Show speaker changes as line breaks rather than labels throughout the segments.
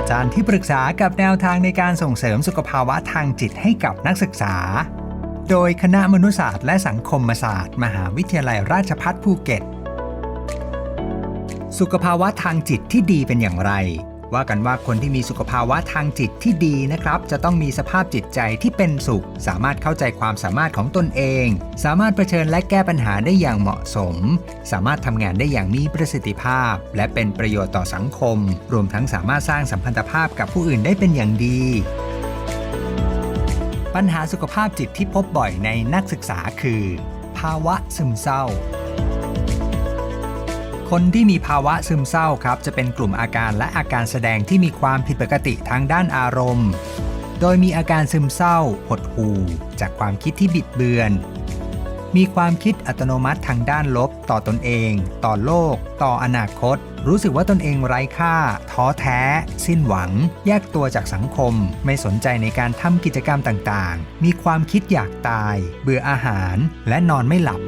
อาจารย์ที่ปรึกษากับแนวทางในการส่งเสริมสุขภาวะทางจิตให้กับนักศึกษา โดยคณะมนุษยศาสตร์และสังคมศาสตร์ มหาวิทยาลัยราชภัฏภูเก็ต สุขภาวะทางจิตที่ดีเป็นอย่างไร ว่ากันว่าคนที่มีสุขภาวะทางจิตที่ดีนะครับ จะต้องมีสภาพจิตใจที่เป็นสุข สามารถเข้าใจความสามารถของตนเอง สามารถเผชิญและแก้ปัญหาได้อย่างเหมาะสม สามารถทำงานได้อย่างมีประสิทธิภาพ และเป็นประโยชน์ต่อสังคม รวมทั้งสามารถสร้างสัมพันธภาพกับผู้อื่นได้เป็นอย่างดีปัญหาสุขภาพจิตที่พบบ่อยในนักศึกษาคือ ภาวะซึมเศร้า คนที่มีภาวะซึมเศร้าครับ จะเป็นกลุ่มอาการและอาการแสดงที่มีความผิดปกติทางด้านอารมณ์ โดยมีอาการซึมเศร้า หดหู่ จากความคิดที่บิดเบือน มีความคิดอัตโนมัติทางด้านลบ ต่อตนเอง ต่อโลก ต่ออนาคต รู้สึกว่าตนเองไร้ค่า ท้อแท้ สิ้นหวัง แยกตัวจากสังคม ไม่สนใจในการทำกิจกรรมต่างๆ มีความคิดอยากตาย เบื่ออาหาร และนอนไม่หลับ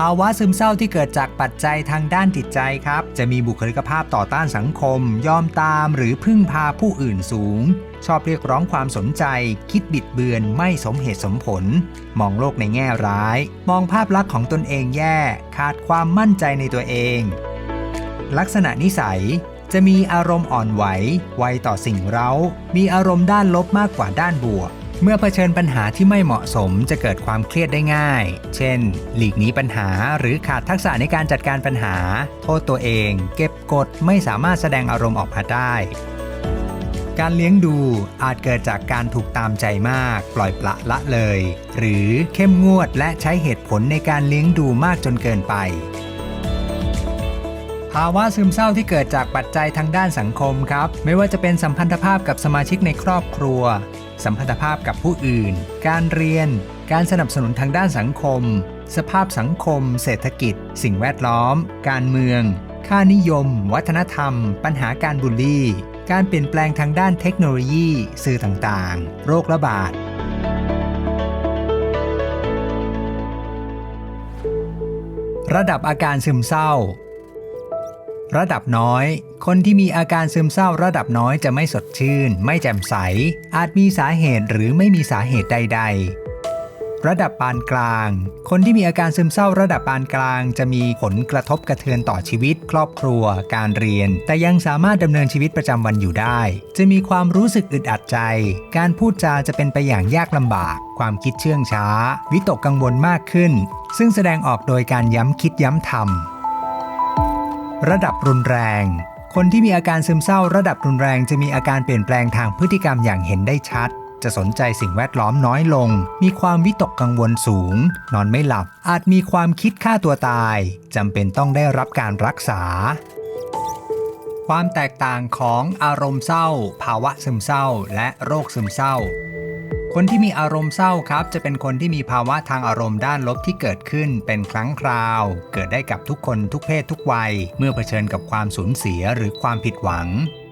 ภาวะซึมเศร้าที่เกิดจากปัจจัยทางด้านจิตใจครับ จะมีบุคลิกภาพต่อต้านสังคม ยอมตามหรือพึ่งพาผู้อื่นสูง ชอบเรียกร้องความสนใจ คิดบิดเบือนไม่สมเหตุสมผล มองโลกในแง่ร้าย มองภาพลักษณ์ของตนเองแย่ ขาดความมั่นใจในตัวเอง ลักษณะนิสัยจะมีอารมณ์อ่อนไหว ไวต่อสิ่งเร้า มีอารมณ์ด้านลบมากกว่าด้านบวก เมื่อเผชิญปัญหาที่ไม่เหมาะสมจะเกิดความเครียดได้ง่าย เช่น หลีกหนีปัญหาหรือขาดทักษะในการจัดการปัญหา โทษตัวเอง เก็บกดไม่สามารถแสดงอารมณ์ออกมาได้ การเลี้ยงดูอาจเกิดจากการถูกตามใจมาก ปล่อยปละละเลย หรือเข้มงวดและใช้เหตุผลในการเลี้ยงดูมากจนเกินไป ภาวะซึมเศร้าที่เกิดจากปัจจัยทางด้านสังคมครับ ไม่ว่าจะเป็นสัมพันธภาพกับสมาชิกในครอบครัว สัมพันธภาพกับผู้อื่น การเรียน การสนับสนุนทางด้านสังคม สภาพสังคม เศรษฐกิจ สิ่งแวดล้อม การเมือง ค่านิยม วัฒนธรรม ปัญหาการบูลลี่ การเปลี่ยนแปลงทางด้านเทคโนโลยี สื่อต่างๆ โรคระบาดระดับอาการซึมเศร้า ระดับน้อย คนที่มีอาการซึมเศร้าระดับน้อยจะไม่สดชื่น ไม่แจ่มใส อาจมีสาเหตุหรือไม่มีสาเหตุใด ๆ ระดับปานกลาง คนที่มีอาการซึมเศร้าระดับปานกลาง จะมีผลกระทบกระเทือนต่อชีวิต ครอบครัว การเรียน แต่ยังสามารถดำเนินชีวิตประจำวันอยู่ได้ จะมีความรู้สึกอึดอัดใจ การพูดจาจะเป็นไปอย่างยากลำบาก ความคิดเชื่องช้า วิตกกังวลมากขึ้น ซึ่งแสดงออกโดยการย้ำคิดย้ำทำระดับรุนแรง คนที่มีอาการซึมเศร้าระดับรุนแรงจะมีอาการเปลี่ยนแปลงทางพฤติกรรมอย่างเห็นได้ชัด จะสนใจสิ่งแวดล้อมน้อยลง มีความวิตกกังวลสูง นอนไม่หลับ อาจมีความคิดฆ่าตัวตายจำเป็นต้องได้รับการรักษา ความแตกต่างของอารมณ์เศร้า ภาวะซึมเศร้า และโรคซึมเศร้า คนที่มีอารมณ์เศร้าครับ จะเป็นคนที่มีภาวะทางอารมณ์ด้านลบที่เกิดขึ้นเป็นครั้งคราว เกิดได้กับทุกคนทุกเพศทุกวัย เมื่อเผชิญกับความสูญเสียหรือความผิดหวัง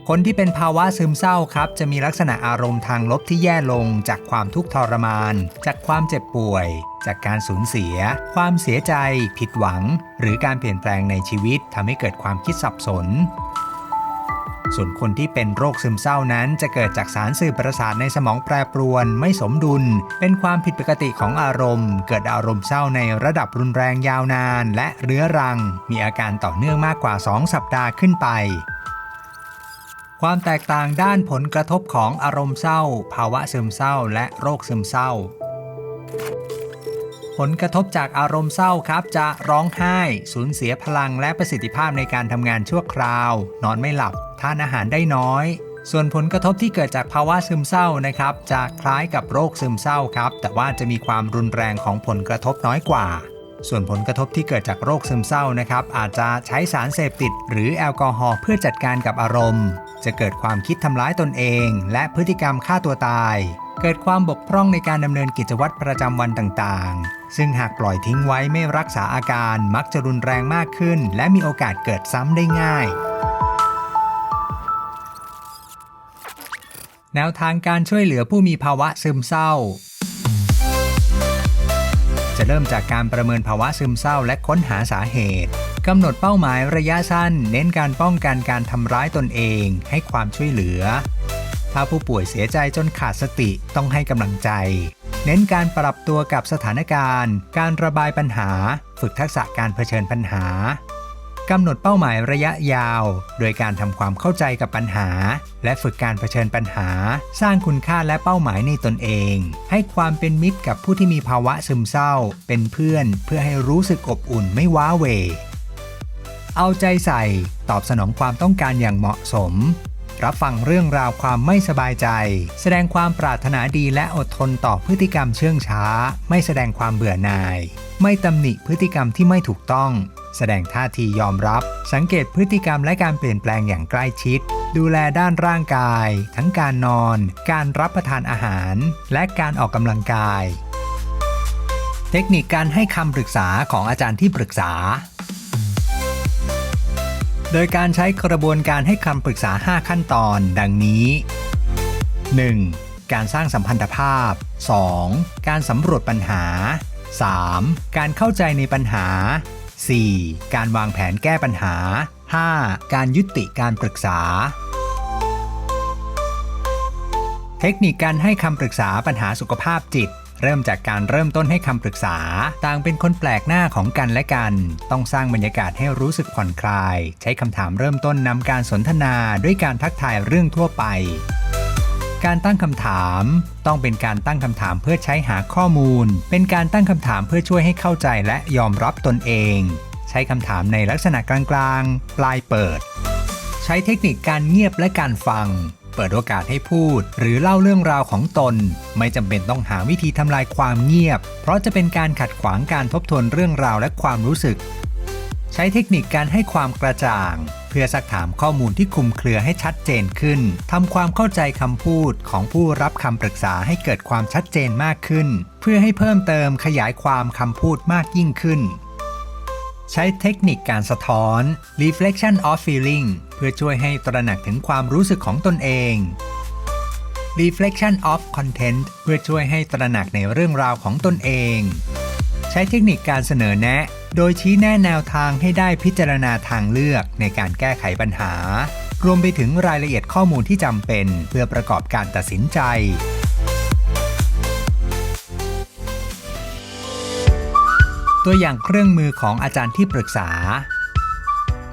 คนที่เป็นภาวะซึมเศร้าครับ จะมีลักษณะอารมณ์ทางลบที่แย่ลง จากความทุกข์ทรมาน จากความเจ็บป่วย จากการสูญเสีย ความเสียใจ ผิดหวัง หรือการเปลี่ยนแปลงในชีวิตทำให้เกิดความคิดสับสน ส่วนคนที่เป็นโรคซึมเศร้านั้น จะเกิดจากสารสื่อประสาทในสมองแปรปรวน ไม่สมดุล เป็นความผิดปกติของอารมณ์ เกิดอารมณ์เศร้าในระดับรุนแรงยาวนาน และเรื้อรัง มีอาการต่อเนื่องมากกว่า 2 สัปดาห์ขึ้นไปความแตกต่างด้านผลกระทบของอารมณ์เศร้า ภาวะซึมเศร้า และโรคซึมเศร้า ผลกระทบจากอารมณ์เศร้าครับ จะร้องไห้สูญเสียพลังและประสิทธิภาพในการทำงานชั่วคราว นอนไม่หลับ ทานอาหารได้น้อย ส่วนผลกระทบที่เกิดจากภาวะซึมเศร้านะครับ จะคล้ายกับโรคซึมเศร้าครับ แต่ว่าจะมีความรุนแรงของผลกระทบน้อยกว่า ส่วนผลกระทบที่เกิดจากโรคซึมเศร้านะครับ อาจจะใช้สารเสพติด หรือแอลกอฮอล์เพื่อจัดการกับอารมณ์ จะเกิดความคิดทำร้ายตนเอง และพฤติกรรมฆ่าตัวตาย เกิดความบกพร่องในการดำเนินกิจวัตรประจำวันต่างๆ ซึ่งหากปล่อยทิ้งไว้ไม่รักษาอาการมักจะรุนแรงมากขึ้น และมีโอกาสเกิดซ้ำได้ง่าย แนวทางการช่วยเหลือผู้มีภาวะซึมเศร้า จะเริ่มจากการประเมินภาวะซึมเศร้าและค้นหาสาเหตุกำหนดเป้าหมายระยะสั้น เน้นการป้องกันการทำร้ายตนเอง ให้ความช่วยเหลือ ถ้าผู้ป่วยเสียใจจนขาดสติต้องให้กำลังใจ เน้นการปรับตัวกับสถานการณ์ การระบายปัญหา ฝึกทักษะการเผชิญปัญหากำหนดเป้าหมายระยะยาว โดยการทำความเข้าใจกับปัญหา และฝึกการเผชิญปัญหา สร้างคุณค่าและเป้าหมายในตนเอง ให้ความเป็นมิตรกับผู้ที่มีภาวะซึมเศร้า เป็นเพื่อนเพื่อให้รู้สึกอบอุ่นไม่ว้าเหวเอาใจใส่ ตอบสนองความต้องการอย่างเหมาะสม รับฟังเรื่องราวความไม่สบายใจ แสดงความปรารถนาดีและอดทนต่อพฤติกรรมเชื่องช้า ไม่แสดงความเบื่อหน่าย ไม่ตำหนิพฤติกรรมที่ไม่ถูกต้อง แสดงท่าทียอมรับ สังเกตพฤติกรรมและการเปลี่ยนแปลงอย่างใกล้ชิด ดูแลด้านร่างกาย ทั้งการนอน การรับประทานอาหาร และการออกกำลังกาย เทคนิคการให้คำปรึกษาของอาจารย์ที่ปรึกษา โดยการใช้กระบวนการให้คำปรึกษา 5 ขั้นตอน ดังนี้ 1. การสร้างสัมพันธภาพ 2. การสำรวจปัญหา 3. การเข้าใจในปัญหา 4. การวางแผนแก้ปัญหา 5. การยุติการปรึกษา เทคนิคการให้คำปรึกษาปัญหาสุขภาพจิต เริ่มจากการเริ่มต้นให้คำปรึกษา ต่างเป็นคนแปลกหน้าของกันและกัน ต้องสร้างบรรยากาศให้รู้สึกผ่อนคลาย ใช้คำถามเริ่มต้นนำการสนทนาด้วยการทักทายเรื่องทั่วไป การตั้งคำถาม ต้องเป็นการตั้งคำถามเพื่อใช้หาข้อมูล เป็นการตั้งคำถามเพื่อช่วยให้เข้าใจและยอมรับตนเอง ใช้คำถามในลักษณะกลางๆ ปลายเปิด ใช้เทคนิคการเงียบและการฟัง เปิดโอกาสให้พูด หรือเล่าเรื่องราวของตน ไม่จำเป็นต้องหาวิธีทำลายความเงียบ เพราะจะเป็นการขัดขวางการทบทวนเรื่องราวและความรู้สึก ใช้เทคนิคการให้ความกระจ่าง เพื่อสักถามข้อมูลที่คลุมเครือให้ชัดเจนขึ้นทำความเข้าใจคำพูดของผู้รับคำปรึกษาให้เกิดความชัดเจนมากขึ้น เพื่อให้เพิ่มเติมขยายความคำพูดมากยิ่งขึ้น ใช้เทคนิคการสะท้อน reflection of feeling เพื่อช่วยให้ตระหนักถึงความรู้สึกของตนเอง reflection of content เพื่อช่วยให้ตระหนักในเรื่องราวของตนเอง ใช้เทคนิคการเสนอแนะ โดยชี้แนะแนวทางให้ได้พิจารณาทางเลือกในการแก้ไขปัญหา รวมไปถึงรายละเอียดข้อมูลที่จำเป็น เพื่อประกอบการตัดสินใจ ตัวอย่างเครื่องมือของอาจารย์ที่ปรึกษา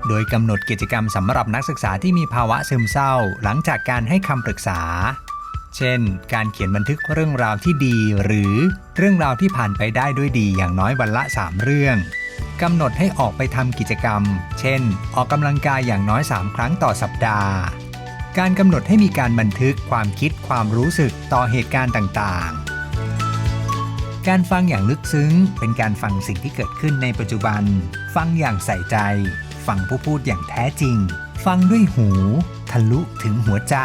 โดยกำหนดกิจกรรมสำหรับนักศึกษาที่มีภาวะซึมเศร้า หลังจากการให้คำปรึกษา เช่น การเขียนบันทึกเรื่องราวที่ดี หรือเรื่องราวที่ผ่านไปได้ด้วยดีอย่างน้อยวันละ 3 เรื่องกำหนดให้ออกไปทำกิจกรรม เช่น ออกกำลังกายอย่างน้อย 3 ครั้งต่อสัปดาห์ การกำหนดให้มีการบันทึกความคิดความรู้สึกต่อเหตุการณ์ต่างๆ การฟังอย่างลึกซึ้ง เป็นการฟังสิ่งที่เกิดขึ้นในปัจจุบัน ฟังอย่างใส่ใจ ฟังผู้พูดอย่างแท้จริง ฟังด้วยหู ทะลุถึงหัวใจ